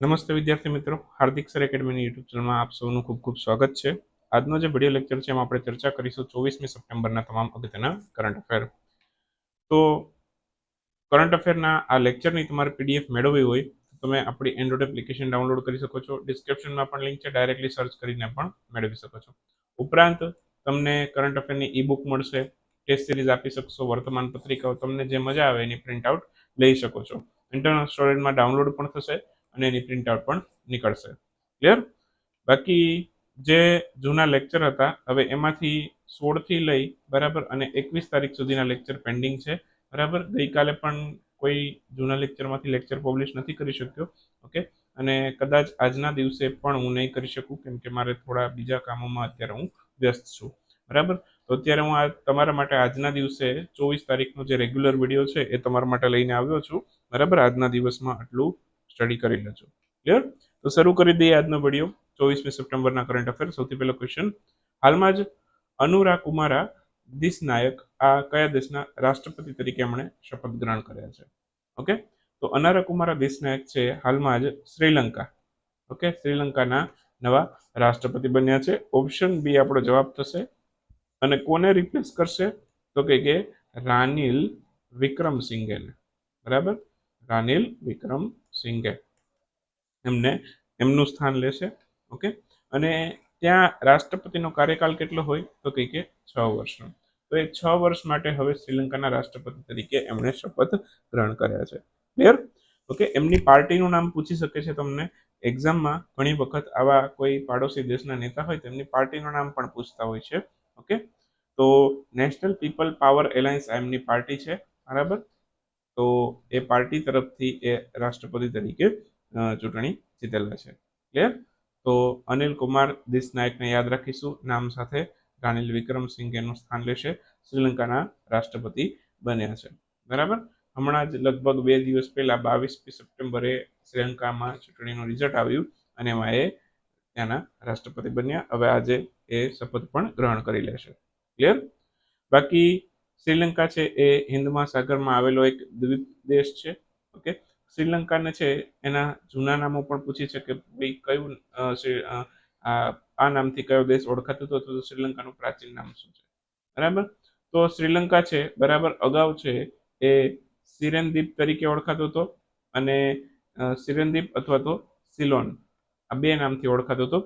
નમસ્તે વિદ્યાર્થી મિત્રો, હાર્દિક સર એકેડમીની યુટ્યુબ ચેનલમાં આપ સૌનું ખૂબ ખૂબ સ્વાગત છે. આજનો જે વીડિયો લેક્ચર છે એમાં આપણે ચર્ચા કરીશું ચોવીસમી સપ્ટેમ્બરના તમામ અગત્યના કરંટ અફેર તો કરંટ અફેરના આ લેક્ચરની તમારે પીડીએફ મેળવવી હોય, તો તમે આપણી એન્ડ્રોઇડ એપ્લિકેશન ડાઉનલોડ કરી શકો છો. ડિસ્ક્રિપ્શનમાં પણ લિંક છે ડાયરેક્ટલી સર્ચ કરીને પણ મેળવી શકો છો. ઉપરાંત, તમને કરંટ અફેરની ઈ બુક મળશે ટેસ્ટ સિરીઝ આપી શકશો, વર્તમાન પત્રિકાઓ, તમને જે મજા આવે એની પ્રિન્ટ આઉટ લઈ શકો છો. ઇન્ટરનલ સ્ટોરેજમાં ડાઉનલોડ પણ થશે. અને એની પ્રિન્ટ આઉટ પણ નીકળશે. ક્લિયર બાકી જે જૂના લેક્ચર હતા, હવે એમાંથી સોળથી લઈ, બરાબર, અને એકવીસ તારીખ સુધીના લેક્ચર પેન્ડિંગ છે, બરાબર? ગઈકાલે પણ કોઈ જૂના લેક્ચરમાંથી લેક્ચર પબ્લિશ નથી કરી શક્યો ઓકે અને કદાચ આજના દિવસે પણ હું નહીં કરી શકું, કેમ કે મારે થોડા બીજા કામોમાં અત્યારે હું વ્યસ્ત છું, બરાબર? તો અત્યારે હું આ તમારા માટે આજના દિવસે ચોવીસ તારીખનો જે રેગ્યુલર વીડિયો છે, એ તમારા માટે લઈને આવ્યો છું, બરાબર? આજના દિવસમાં આટલું સ્ટડી કરી લેજો. ક્લિયર તો શરૂ કરી દઈએ આજનો વીડિયો ચોવીસમી સપ્ટેમ્બરના કરંટ અફેર સૌથી પહેલો ક્વેશ્ચન હાલમાં જ અનુરા કુમારા દિસનાયક આ કયા દેશના રાષ્ટ્રપતિ તરીકે એમણે શપથ ગ્રહણ કર્યા છે? ઓકે તો અનારા કુમારા દિસનાયક છે હાલમાં જ શ્રીલંકા. ઓકે શ્રીલંકાના નવા રાષ્ટ્રપતિ બન્યા છે. ઓપ્શન બી આપણો જવાબ થશે. અને કોને રિપ્લેસ કરશે? તો કે રાનિલ વિક્રમસિંઘેને. બરાબર? રાનિલ વિક્રમ સિંઘે. એમને એમનું સ્થાન લેશે, ઓકે? અને ત્યાં રાષ્ટ્રપતિનો કાર્યકાળ કેટલો હોય? તો કહી કે છ વર્ષનો. તો એ છ વર્ષ માટે હવે શ્રીલંકાના રાષ્ટ્રપતિ તરીકે એમણે શપથ ગ્રહણ કર્યા છે. Clear okay? એમની પાર્ટીનું નામ પૂછી શકે છે તમને. એક્ઝામમાં ઘણી વખત આવા કોઈ પાડોશી દેશના નેતા હોય તેમની પાર્ટીનું નામ પણ પૂછતા હોય છે, ઓકે? તો નેશનલ પીપલ પાવર એલાયન્સ એમની પાર્ટી છે, બરાબર? તો એ પાર્ટી તરફથી એ રાષ્ટ્રપતિ તરીકે ચૂંટણી જીતેલા છે. ક્લિયર તો અનિલ કુમાર દેશનાયકને યાદ રાખીશું. નામ સાથે રાનિલ વિક્રમસિંઘેનું સ્થાન લેશે. શ્રીલંકાના રાષ્ટ્રપતિ બન્યા છે. બરાબર? હમણાં જ લગભગ બે દિવસ પહેલા બાવીસમી સપ્ટેમ્બરે શ્રીલંકામાં ચૂંટણીનું રિઝલ્ટ આવ્યું અને એમાં એ ત્યાંના રાષ્ટ્રપતિ બન્યા. હવે આજે એ શપથ પણ ગ્રહણ કરી લેશે. ક્લિયર બાકી શ્રીલંકા છે એ હિન્દ મહાસાગરમાં આવેલો એક દ્વીપ દેશ છે, ઓકે? શ્રીલંકાને છે એના જૂના નામો પણ પૂછી છે કે ભાઈ કયું આ નામથી કયો દેશ ઓળખાતો હતો? તો શ્રીલંકાનું પ્રાચીન નામ શું છે? બરાબર? તો શ્રીલંકા છે, બરાબર અગાઉ છે એ સિરેનદ્વીપ તરીકે ઓળખાતો હતો અને સિરેનદ્વીપ અથવા તો સિલોન, આ બે નામથી ઓળખાતો હતો.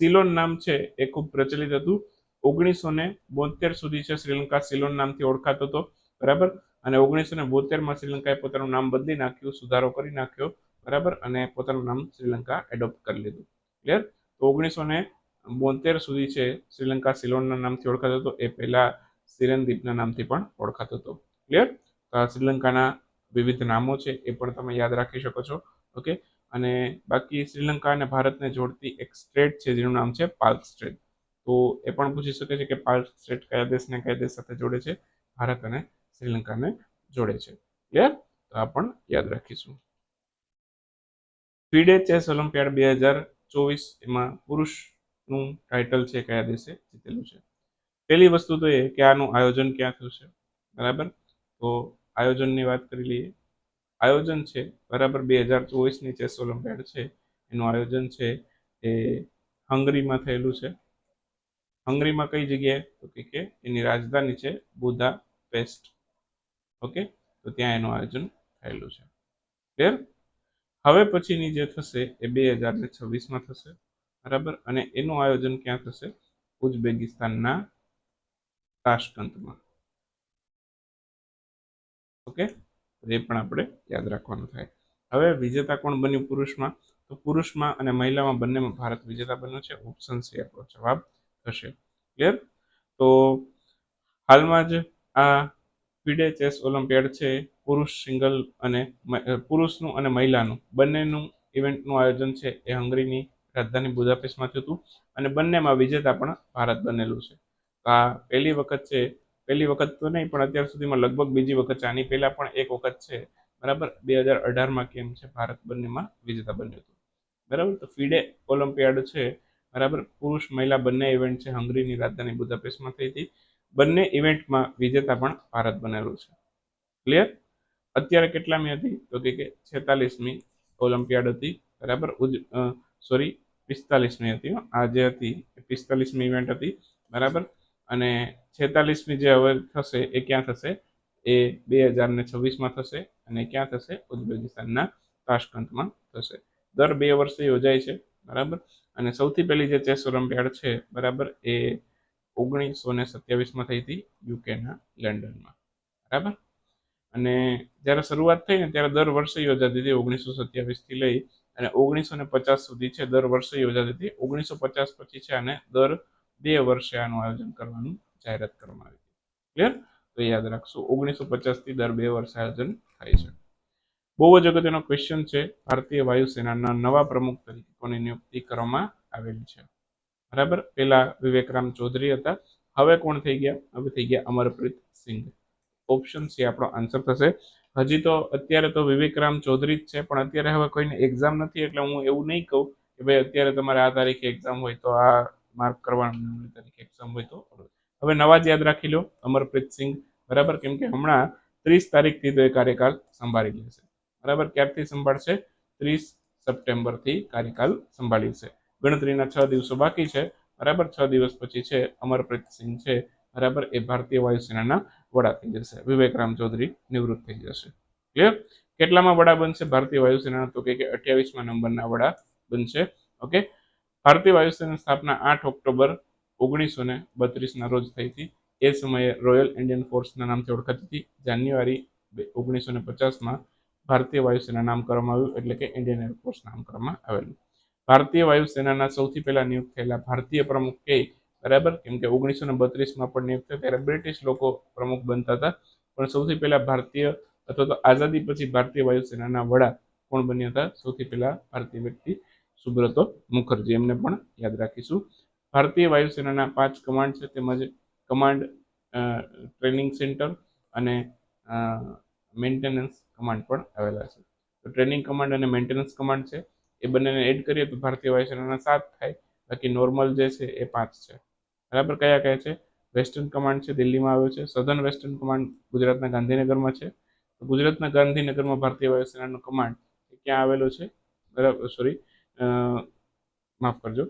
સિલોન નામ છે એ ખૂબ પ્રચલિત હતું ઓગણીસો ને બોતેર સુધી છે શ્રીલંકા સિલોન નામથી ઓળખાતો હતો. બરાબર? અને ઓગણીસો ને બોતેરમાં શ્રીલંકાએ પોતાનું નામ બદલી નાખ્યું, સુધારો કરી નાખ્યો. બરાબર? અને પોતાનું નામ શ્રીલંકા એડોપ્ટ કરી લીધું. ક્લિયર? તો ઓગણીસો ને બોતેર સુધી છે શ્રીલંકા સિલોનના નામથી ઓળખાતો હતો. એ પહેલા સિરેનદ્વીપના નામથી પણ ઓળખાતો હતો. ક્લિયર? તો શ્રીલંકાના વિવિધ નામો છે, એ પણ તમે યાદ રાખી શકો છો. ઓકે? અને બાકી શ્રીલંકા અને ભારતને જોડતી એક સ્ટ્રેટ છે, જેનું નામ છે પાલ્ક સ્ટ્રેટ. તો એ પણ પૂછી શકે છે કે પાર્ટ સ્ટેટ કયા દેશને કયા દેશ સાથે જોડે છે? ભારત અને શ્રીલંકાને જોડે છે. ક્લિયર તો આ પણ યાદ રાખીશું. ફીડે ચેસ ઓલિમ્પિયાડ બે હજાર ચોવીસ એમાં પુરુષનું ટાઇટલ છે કયા દેશે? જીતેલું છે. પહેલી વસ્તુ તો એ કે આનું આયોજન ક્યાં થયું છે? બરાબર? તો આયોજનની વાત કરી લઈએ. આયોજન છે, બરાબર, બે હજાર ચોવીસની ચેસ ઓલિમ્પિયાડ છે. એનું આયોજન છે એ હંગરીમાં થયેલું છે. હંગરીમાં કઈ જગ્યાએ? તો કે એની રાજધાની છે બુધા પેસ્ટ. ઓકે? તો ત્યાં એનું આયોજન થયેલું છે. ક્લિયર હવે પછીની જે થશે એ બે હજાર ને છવ્વીસમાં થશે. બરાબર? અને એનું આયોજન ક્યાં થશે? ઉઝબેકિસ્તાનના તાશકંતમાં ઓકે? એ પણ આપણે યાદ રાખવાનું થાય. હવે વિજેતા કોણ બન્યું પુરુષમાં? તો પુરુષમાં અને મહિલામાં બંનેમાં ભારત વિજેતા બન્યો છે. ઓપ્શન સી આપણો જવાબ થશે. ક્લિયર તો હાલમાં જ આ ફીડે ચેસ ઓલિમ્પિયાડ છે, પુરુષ સિંગલ અને પુરુષનું અને મહિલાનું. બંનેનું ઇવેન્ટનું આયોજન છે એ હંગરીની રાજધાની બુદાપેસ્ટમાં થયું હતું અને બંનેમાં વિજેતા પણ ભારત બનેલું છે. આ પહેલી વખત છે. પહેલી વખત તો નહીં, પણ અત્યાર સુધીમાં લગભગ બીજી વખત આની પહેલાં પણ એક વખત છે. બરાબર? બે હજાર અઢારમાં કેમ છે ભારત બંનેમાં વિજેતા બન્યું હતું. બરાબર? તો ફીડે ઓલિમ્પિયાડ છે બરાબર? પુરુષ, મહિલા બંને ઇવેન્ટ છે, હંગરીની રાજધાની બુદાપેસ્ટમાં થઈ હતી. બંને ઇવેન્ટમાં વિજેતા પણ ભારત બનેલું છે. ક્લિયર અત્યારે કેટલામી હતી? તો કે છેતાલીસમી ઓલિમ્પિયાડ હતી. બરાબર? સોરી પિસ્તાલીસમી હતી. આ જે હતી. એ પિસ્તાલીસમી ઇવેન્ટ હતી. બરાબર? અને છેતાલીસમી જે હવે થશે, એ ક્યાં થશે? એ બે હજાર ને છવ્વીસમાં થશે અને ક્યાં થશે? ઉઝબેકિસ્તાનના તાશ્કંતમાં થશે. દર બે વર્ષે યોજાય છે. બરાબર? અને સૌથી પહેલી જે ચેસ ઓલિમ્પિયાડ છે, બરાબર, એ ઓગણીસો ને સત્યાવીસમાં થઈ હતી યુકેના લંડનમાં. બરાબર? અને જ્યારે શરૂઆત થઈ ને ત્યારે દર વર્ષે યોજાતી હતી ઓગણીસો સત્યાવીસથી લઈ અને ઓગણીસો ને પચાસ સુધી છે, દર વર્ષે યોજાતી હતી. ઓગણીસો પચાસ પછી છે અને દર બે વર્ષે આનું આયોજન કરવાનું જાહેરાત કરવામાં આવી હતી. ક્લિયર તો યાદ રાખશું, ઓગણીસો પચાસથી દર બે વર્ષે આયોજન થાય છે. બહુ જ અગત્યનો ક્વેશ્ચન છે. ભારતીય વાયુસેનાના નવા પ્રમુખ તરીકે કોની નિયુક્તિ કરવામાં આવેલી છે. બરાબર? પેલા વિવેકરામ ચૌધરી હતા. હવે કોણ થઈ ગયા? હવે થઈ ગયા અમરપ્રીત સિંઘ. ઓપ્શન સી આપણો આન્સર થશે. હજી તો અત્યારે તો વિવેકરામ ચૌધરી જ છે, પણ અત્યારે હવે કોઈને એક્ઝામ નથી, એટલે હું એવું નહીં કહું કે ભાઈ અત્યારે તમારે આ તારીખે એક્ઝામ હોય તો આ માર્ક કરવાનું તારીખે એક્ઝામ હોય તો હવે નવા જ યાદ રાખી લો, અમરપ્રીત સિંઘ. બરાબર? કેમ કે હમણાં ત્રીસ તારીખથી તો એ કાર્યકાળ સંભાળી લેશે. બરાબર, ક્યારથી સંભાળશે? ત્રીસ સપ્ટેમ્બરથી કાર્યકાલ સંભાળ્યું છે. ગણતરીના છ દિવસો બાકી છે. બરાબર, છ દિવસ પછી છે અમરપ્રીત સિંહ છે. બરાબર, એ ભારતીય વાયુસેનાના વડા થઈ જશે. વિવેકરામ ચૌધરી નિવૃત્ત થઈ જશે. ક્લિયર કેટલામાં વડા બનશે? ભારતીય વાયુસેનાના તો કે અઠ્યાવીસમાં નંબરના વડા બનશે. ઓકે ભારતીય વાયુસેનાની સ્થાપના આઠ ઓક્ટોબર ઓગણીસો ને બત્રીસના રોજ થઈ હતી. એ સમયે રોયલ ઇન્ડિયન ફોર્સના નામથી ઓળખાતી હતી. જાન્યુઆરી ઓગણીસો ને પચાસમાં ભારતીય વાયુસેના નામ કરવામાં આવ્યું, એટલે કે ઇન્ડિયન એરફોર્સ નામ કરવામાં આવેલું. ભારતીય વાયુસેનાના સૌથી પહેલા નિયુક્ત થયેલા ભારતીય પ્રમુખ કે, બરાબર? કેમ કે ઓગણીસો ને બત્રીસમાં પણ નિયુક્ત થયા ત્યારે બ્રિટિશ લોકો પ્રમુખ બનતા હતા. પણ સૌથી પહેલા ભારતીય અથવા તો આઝાદી પછી ભારતીય વાયુસેનાના વડા કોણ બન્યા હતા? સૌથી પહેલા ભારતીય વ્યક્તિ સુબ્રતો મુખર્જી. એમને પણ યાદ રાખીશું. ભારતીય વાયુસેનાના પાંચ કમાન્ડ છે. તેમજ કમાન્ડ ટ્રેનિંગ સેન્ટર અને મેન્ટેનન્સ કમાન્ડ પણ આવેલા છે. તો ટ્રેનિંગ કમાન્ડ અને મેન્ટેનન્સ કમાન્ડ છે, એ બંનેને એડ કરીએ તો ભારતીય વાયુસેનાના સાત થાય, બાકી નોર્મલ જે છે એ પાંચ છે. બરાબર કયા કયા છે? વેસ્ટર્ન કમાન્ડ છે, દિલ્હીમાં આવ્યો છે. સધન વેસ્ટર્ન કમાન્ડ ગુજરાતના ગાંધીનગરમાં છે. તો ગુજરાતના ગાંધીનગરમાં ભારતીય વાયુસેનાનો કમાન્ડ ક્યાં આવેલો છે? બરાબર સોરી માફ કરજો.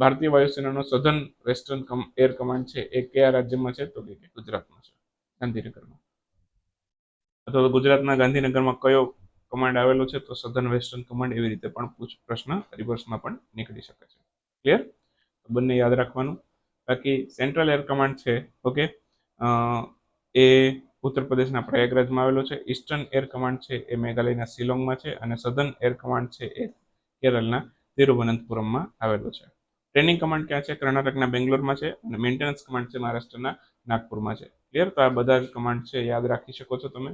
ભારતીય વાયુસેનાનો સધન વેસ્ટર્ન એર કમાન્ડ છે એ કયા રાજ્યમાં છે? તો કે ગુજરાતમાં છે, ગાંધીનગરમાં. અથવા તો ગુજરાતના ગાંધીનગરમાં કયો કમાન્ડ આવેલો છે, તો સધન વેસ્ટર્ન કમાન્ડ એવી રીતે પણ પૂછ, પ્રશ્ન રિવર્સમાં પણ નીકળી શકે છે. ક્લિયર બંને યાદ રાખવાનું. બાકી સેન્ટ્રલ એર કમાન્ડ છે ઓકે એ ઉત્તર પ્રદેશના પ્રયાગરાજમાં આવેલો છે. ઈસ્ટર્ન એર કમાન્ડ છે એ મેઘાલયના શિલોંગમાં છે અને સધન એર કમાન્ડ છે એ કેરળના તિરુવનંતપુરમમાં આવેલો છે. ટ્રેનિંગ કમાન્ડ ક્યાં છે? કર્ણાટકના બેંગ્લોરમાં છે અને મેન્ટેનન્સ કમાન્ડ છે મહારાષ્ટ્રના નાગપુરમાં છે. ક્લિયર તો આ બધા જ કમાન્ડ છે, યાદ રાખી શકો છો તમે.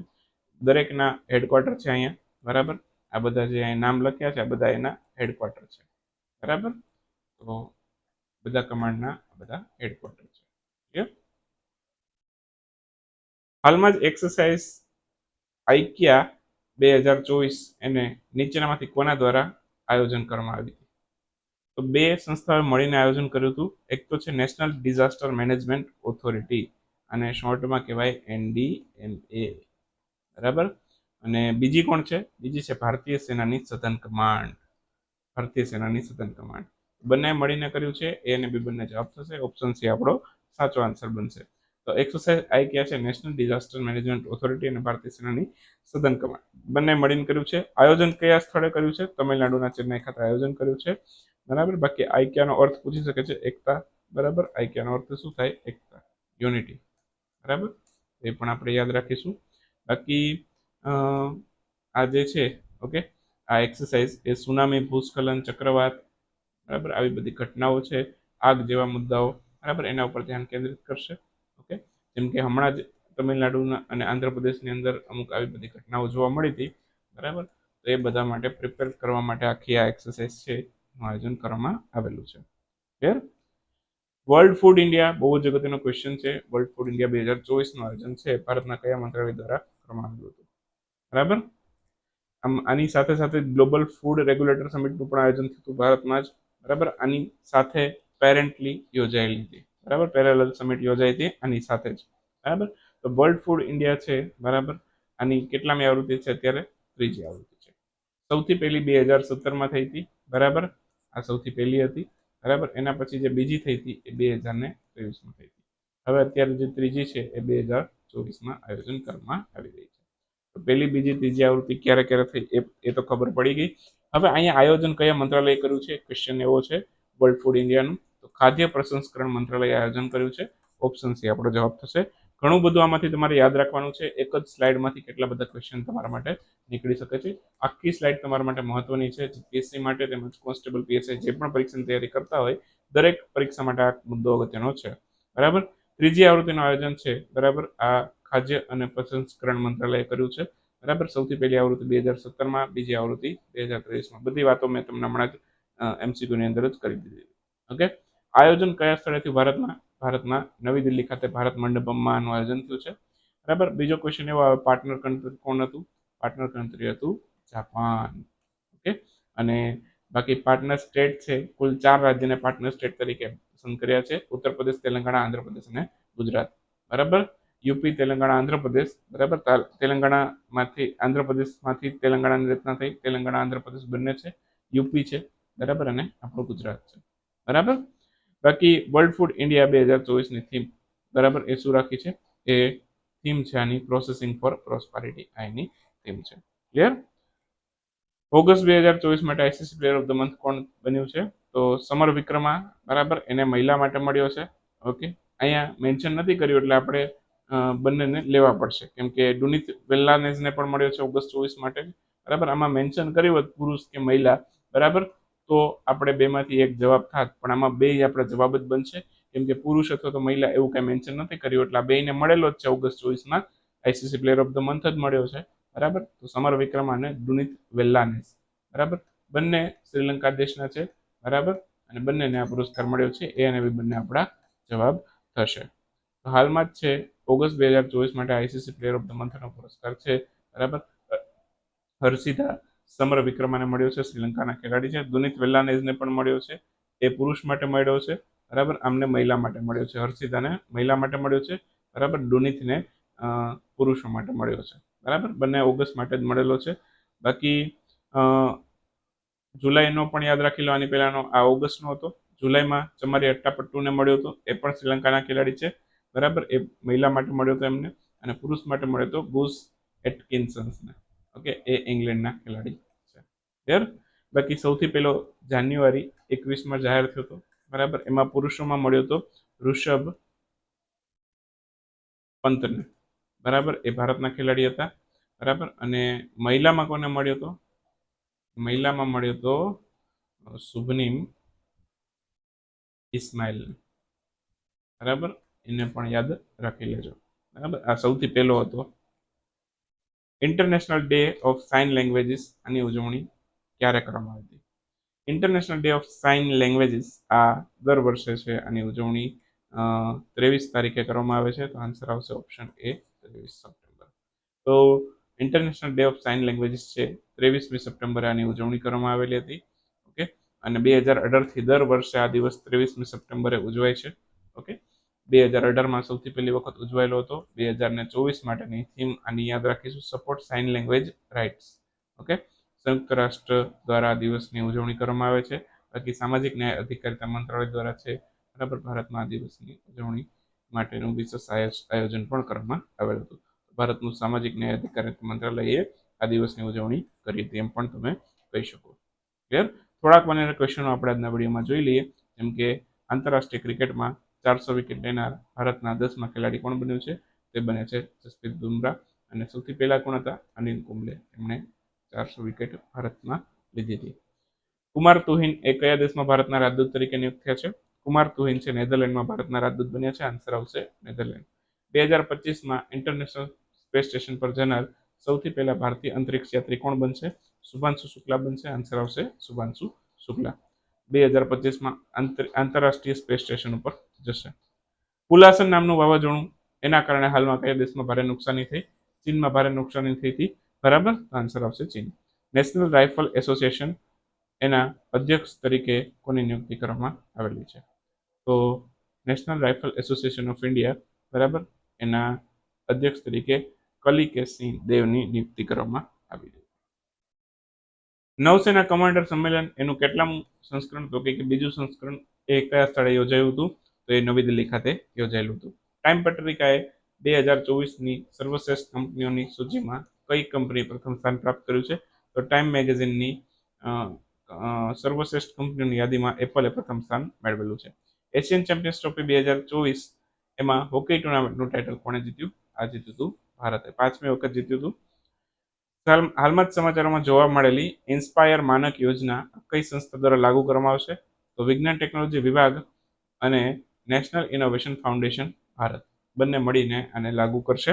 દરેકના હેડક્વાર્ટર છે અહીંયા, બરાબર? આ બધા જે અહીં નામ લખ્યા છે, આ બધા એના હેડક્વાર્ટર છે, બરાબર? તો બધા કમાન્ડના બધા હેડક્વાર્ટર છે. હાલમાં જ એક્સરસાઇઝ આઈક્યા બે હજાર ચોવીસ એને નીચેનામાંથી કોના દ્વારા આયોજન કરવામાં આવી હતી? તો બે સંસ્થાઓએ મળીને આયોજન કર્યું હતું. એક તો છે નેશનલ ડિઝાસ્ટર મેનેજમેન્ટ ઓથોરિટી અને શોર્ટમાં કહેવાય એનડીએમએ બરાબર? અને બીજી કોણ છે? બીજી છે ભારતીય સેનાની સઘન કમાન્ડ. ભારતીય સેનાની સઘન કમાન્ડ. બંને મળીને કર્યું છે. એ અને બી બંને જવાબ થશે. ઓપ્શન સી આપણો સાચો આન્સર બનશે. તો એક્સરસાઇઝ આઈ ક્યાં છે? નેશનલ ડિઝાસ્ટર મેનેજમેન્ટ ઓથોરિટી અને ભારતીય સેનાની સઘન કમાન્ડ. બંને મળીને કર્યું છે. આયોજન કયા સ્થળે કર્યું છે? તમિલનાડુના ચેન્નાઈ ખાતે આયોજન કર્યું છે. બરાબર? બાકી આઈક્યાનો અર્થ પૂછી શકે છે? એકતા. બરાબર? આઈક્યાનો અર્થ શું થાય? એકતા. યુનિટી બરાબર? એ પણ આપણે યાદ રાખીશું. બાકી આ જે છે, ઓકે, આ એક્સરસાઇઝ એ સુનામી, ભૂસ્ખલન, ચક્રવાત, બરાબર, આવી બધી ઘટનાઓ છે, આગ જેવા મુદ્દાઓ, બરાબર, એના ઉપર ધ્યાન કેન્દ્રિત કરશે, ઓકે? જેમ કે હમણાં જ તમિલનાડુના અને આંધ્રપ્રદેશની અંદર અમુક આવી બધી ઘટનાઓ જોવા મળી હતી, બરાબર? તો એ બધા માટે પ્રિપેર કરવા માટે આખી આ એક્સરસાઇઝ છે, એનું આયોજન કરવામાં આવેલું છે. ક્લિયર વર્લ્ડ ફૂડ ઇન્ડિયા બહુ જ અગત્યનો ક્વેશ્ચન છે. વર્લ્ડ ફૂડ ઇન્ડિયા બે હજાર ચોવીસનું આયોજન છે. ભારતના કયા મંત્રાલય દ્વારા કરવામાં હતું. બરાબર? આમ આની સાથે સાથે ગ્લોબલ ફૂડ રેગ્યુલેટર સમિટનું પણ આયોજન થતું ભારતમાં જ. બરાબર? આની સાથે પેરેન્ટલી યોજાયેલી હતી. બરાબર? પેરેલલ સમિટ યોજાઈ હતી આની સાથે જ. બરાબર? તો વર્લ્ડ ફૂડ ઇન્ડિયા છે, બરાબર? આની કેટલામી આવૃત્તિ છે અત્યારે? ત્રીજી આવૃત્તિ છે. સૌથી પહેલી બે હજાર સત્તરમાં થઈ હતી. બરાબર? આ સૌથી પહેલી હતી. બરાબર? એના પછી જે બીજી થઈ હતી એ બે હજાર ને ત્રેવીસમાં થઈ હતી. હવે અત્યારે જે ત્રીજી છે એ બે હજાર ચોવીસમાં આયોજન કરવામાં આવી રહી છે. પહેલી, બીજી, ત્રીજી આવૃત્તિ ક્યારે ક્યારે થઈ એ તો ખબર પડી ગઈ. હવે અહીંયા આયોજન કયા મંત્રાલયે કર્યું છે? ક્વેશ્ચન એવો છે વર્લ્ડ ફૂડ ઇન્ડિયાનું તો ખાદ્ય પ્રસંસ્કરણ મંત્રાલયે આયોજન કર્યું છે. ઓપ્શન સી આપણો જવાબ થશે. ઘણું બધું આમાંથી તમારે યાદ રાખવાનું છે. એક જ સ્લાઇડમાંથી કેટલા બધા ક્વેશ્ચન તમારા માટે નીકળી શકે છે. આખી સ્લાઇડ તમારા માટે મહત્વની છે. પીએસસી માટે તેમજ કોન્સ્ટેબલ પીએસઆઈ જે પણ પરીક્ષાની તૈયારી કરતા હોય, દરેક પરીક્ષા માટે આ મુદ્દો અગત્યનો છે. બરાબર? ત્રીજી આવૃત્તિનું આયોજન છે, બરાબર? આ ખાદ્ય અને પ્રસંસ્કરણ મંત્રાલયે કર્યું છે, બરાબર? સૌથી પહેલી આવૃત્તિ બે હજાર સત્તરમાં, બીજી આવૃત્તિ બે હજાર ત્રેવીસમાં. બધી વાતો મેં તમને હમણાં જ એમસીક્યુની અંદર જ કરી દીધી. ઓકે? આયોજન કયા સ્થળેથી ભારતમાં ભારતના, નવી દિલ્હી ખાતે ભારત મંડપમમાં આનું આયોજન થયું છે, બરાબર? બીજો ક્વેશ્ચન એવો આવે પાર્ટનર કન્ટ્રી કોણ હતું? પાર્ટનર કન્ટ્રી હતું જાપાન. ઓકે? અને બાકી પાર્ટનર સ્ટેટ છે, કુલ ચાર રાજ્યને પાર્ટનર સ્ટેટ તરીકે પસંદ કર્યા છે. ઉત્તર પ્રદેશ તેલંગાણા, આંધ્રપ્રદેશ અને ગુજરાત. બરાબર? યુપી, તેલંગાણા, આંધ્રપ્રદેશ. બરાબર? તેલંગાણામાંથી, આંધ્રપ્રદેશમાંથી તેલંગાણાની રચના થઈ. તેલંગાણા, આંધ્રપ્રદેશ બંને છે. યુપી છે. બરાબર? અને આપણું ગુજરાત છે. બરાબર? બાકી વર્લ્ડ ફૂડ ઇન્ડિયા બે હજાર ચોવીસની થીમ બરાબર? એ શું રાખી છે? એ થીમ છે આની પ્રોસેસિંગ ફોર પ્રોસ્પારિટી આ એની થીમ છે. ક્લિયર ઓગસ્ટ બે હજાર ચોવીસ માટે ICC player of the month કોણ બન્યું છે? તો સમર વિક્રમા, બરાબર, એને મહિલા માટે મળ્યો છે. ઓકે, અહીંયા મેન્શન નથી કર્યું એટલે આપણે બંનેને લેવા પડશે. કેમ કે ડુનિત વેલ્લાનેઝને પણ મળ્યો છે ઓગસ્ટ ચોવીસ માટે. બરાબર, આમાં મેન્શન કર્યું હોત પુરુષ કે મહિલા. બરાબર, તો આપણે બેમાંથી એક જવાબ થાત. પણ આમાં બે આપણે જવાબ જ બનશે. કેમ કે પુરુષ અથવા તો મહિલા એવું કાંઈ મેન્શન નથી કર્યું. એટલે આ બેને મળેલો જ છે ઓગસ્ટ ચોવીસમાં ICC player of the month જ મળ્યો છે. બરાબર, તો સમર વિક્રમા અને દુનિત વેલ્લાનેસ બરાબર, બંને શ્રીલંકા દેશના છે. બરાબર? અને બંનેને આ પુરસ્કાર મળ્યો છે. એ અને બી બંને આપણા જવાબ થશે. હાલમાં જ છે. ઓગસ્ટ બે હજાર ચોવીસ માટે આઈસીસી પ્લેયર ઓફ ધ મંથનો પુરસ્કાર છે. બરાબર? હર્ષિતા સમર વિક્રમાને મળ્યો છે. શ્રીલંકાના ખેલાડી છે. દુનિત વેલ્લાનેઝને પણ મળ્યો છે. એ પુરુષ માટે મળ્યો છે. બરાબર? આમને મહિલા માટે મળ્યો છે. હર્ષિતાને મહિલા માટે મળ્યો છે. બરાબર? દુનિતને પુરુષો માટે મળ્યો છે. બરાબર? બંને ઓગસ્ટ માટે જ મળેલો છે. બાકી જુલાઈનો પણ યાદ રાખી લો, આની પહેલાંનો આ ઓગસ્ટનો હતો. જુલાઈમાં ચમારી અટ્ટાપટ્ટુને મળ્યો હતો. એ પણ શ્રીલંકાના ખેલાડી છે. બરાબર? એ મહિલા માટે મળ્યો હતો એમને અને પુરુષ માટે મળ્યો હતો બુસ એટકિન્સન્સને. ઓકે? એ ઇંગ્લેન્ડના ખેલાડી છે. ક્લિયર બાકી સૌથી પહેલો જાન્યુઆરી એકવીસમાં જાહેર થયો હતો. બરાબર? એમાં પુરુષોમાં મળ્યો હતો ઋષભ પંતને. બરાબર? એ ભારતના ખેલાડી હતા. બરાબર? અને મહિલામાં કોને મળ્યો હતો? મહિલામાં મળ્યો તો શુભનીમ ઇસ્માઇલ. બરાબર? એને પણ યાદ રાખી લેજો. બરાબર? આ સૌથી પહેલો હતો. International day of sign languages આની ઉજવણી ક્યારે કરવામાં આવી હતી? International day of sign languages આ દર વર્ષે છે, આની ઉજવણી ત્રેવીસ તારીખે કરવામાં આવે છે. તો આન્સર આવશે ઓપ્શન એ ત્રેવીસ સપ્ટેમ્બર. તો international day of sign languages છે. ત્રેવીસમી સપ્ટેમ્બરે આની ઉજવણી કરવામાં આવેલી હતી. ઓકે? અને બે હજાર અઢારથી દર વર્ષે આ દિવસ ત્રેવીસમી સપ્ટેમ્બરે ઉજવાય છે. ઓકે? બે હજાર અઢારમાં સૌથી પહેલી વખત ઉજવાયેલો હતો. બે હજાર ને ચોવીસ માટેની થીમ આની યાદ રાખીશું. Support sign language rights okay? સંયુક્ત રાષ્ટ્ર દ્વારા આ દિવસની ઉજવણી કરવામાં આવે છે. બાકી સામાજિક ન્યાય અધિકારીતા મંત્રાલય દ્વારા છે. બરાબર? ભારતમાં આ દિવસની ઉજવણી માટેનું વિશેષ આયોજન પણ કરવામાં આવેલું હતું. ભારતનું સામાજિક ન્યાય અધિકારી મંત્રાલયે આ દિવસની ઉજવણી કરી હતી. એમ પણ તમે કહી શકો. ક્લિયર થોડાક મને ક્વેશ્ચનો આપણે આજના વિડીયોમાં જોઈ લઈએ. જેમ કે આંતરરાષ્ટ્રીય ક્રિકેટમાં ચારસો વિકેટ લેનાર ભારતના દસમા ખેલાડી કોણ બન્યું છે? તે બને છે જસપ્રીત બુમરાહ અને સૌથી પહેલા કોણ હતા? અનિલ કુંબલે. એમણે ચારસો વિકેટ ભારતમાં લીધી હતી. કુમાર તુહિન એ કયા દેશમાં ભારતના રાજદૂત તરીકે નિયુક્ત થયા છે? કુમાર તુહિન છે નેધરલેન્ડમાં ભારતના રાજદૂત બન્યા છે. આન્સર આવશે નેધરલેન્ડ. બે હજાર પચીસમાં ઇન્ટરનેશનલ સ્પેસ સ્ટેશન પર જનાર સૌથી પહેલા ભારતીય અંતરિક્ષ યાત્રી કોણ બનશે? શુભાંશુ શુક્લા બનશે. આન્સર આવશે શુભાંશુ શુક્લા. બે હજાર પચીસમાં આંતરરાષ્ટ્રીય સ્પેસ સ્ટેશન ઉપર જશે. પુલાસન નામનું વાવાઝોડું એના કારણે હાલમાં કયા દેશમાં ભારે નુકસાની થઈ? ચીનમાં ભારે નુકસાની થઈ હતી. બરાબર? આન્સર આવશે ચીન. નેશનલ રાઇફલ એસોસિએશન એના અધ્યક્ષ તરીકે કોની નિયુક્તિ કરવામાં આવેલી છે? તો national rifle association of India બરાબર? એના અધ્યક્ષ તરીકે કલિકેસિંહ દેવની નિયુક્તિ કરવામાં આવી હતી નૌસેના કમાન્ડર સંમેલન એનું કેટલામું સંસ્કરણ તો કે બીજું સંસ્કરણ એ કયા સ્થળે યોજાયું હતું તો એ નવી દિલ્હી ખાતે યોજાયેલું હતું. ટાઈમ પત્રિકાએ બે હજાર ચોવીસની સર્વશ્રેષ્ઠ કંપનીઓની સૂચિમાં કઈ કંપની પ્રથમ સ્થાન પ્રાપ્ત કર્યું છે? તો ટાઈમ મેગેઝિનની સર્વશ્રેષ્ઠ કંપનીઓની યાદીમાં એપલે પ્રથમ સ્થાન મેળવેલું છે. એશિયન ચેમ્પિયન્સ ટ્રોફી બે હજાર ચોવીસ એમાં હોકી ટુર્નામેન્ટનું ટાઇટલ કોણે જીત્યું? આ જીત્યું હતું ભારતે પાંચમી વખત જીત્યું હતું. હાલમાં જ સમાચારોમાં જોવા મળેલી ઇન્સ્પાયર માનક યોજના કઈ સંસ્થા દ્વારા લાગુ કરવામાં આવશે? તો વિજ્ઞાન ટેકનોલોજી વિભાગ અને નેશનલ ઇનોવેશન ફાઉન્ડેશન ભારત. બંને મળીને આને લાગુ કરશે.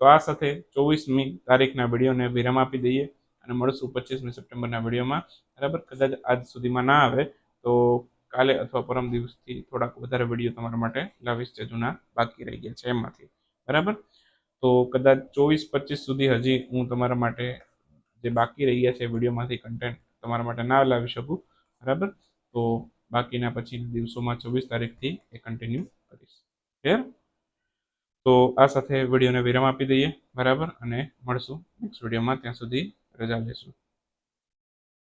તો આ સાથે ચોવીસમી તારીખના વિડીયોને વિરામ આપી દઈએ અને મળશું પચીસમી સપ્ટેમ્બરના વિડીયોમાં. બરાબર? કદાચ આજ સુધીમાં ના આવે તો કાલે અથવા પરમ દિવસથી થોડાક વધારે વીડિયો તમારા માટે લાવીશ જે જૂના બાકી રહી ગયા છે એમાંથી. બરાબર? તો કદાચ ચોવીસ પચીસ સુધી હજી હું તમારા માટે જે બાકી રહ્યા છે વિડીયોમાંથી કન્ટેન્ટ તમારા માટે ના લાવી શકું, બરાબર? તો બાકીના પછીના દિવસોમાં ચોવીસ તારીખથી એ કન્ટિન્યુ કરીશ. ક્લિયર તો આ સાથે વિડીયોને વિરામ આપી દઈએ, બરાબર? અને મળશું નેક્સ્ટ વિડીયોમાં, ત્યાં સુધી રજા લેશું.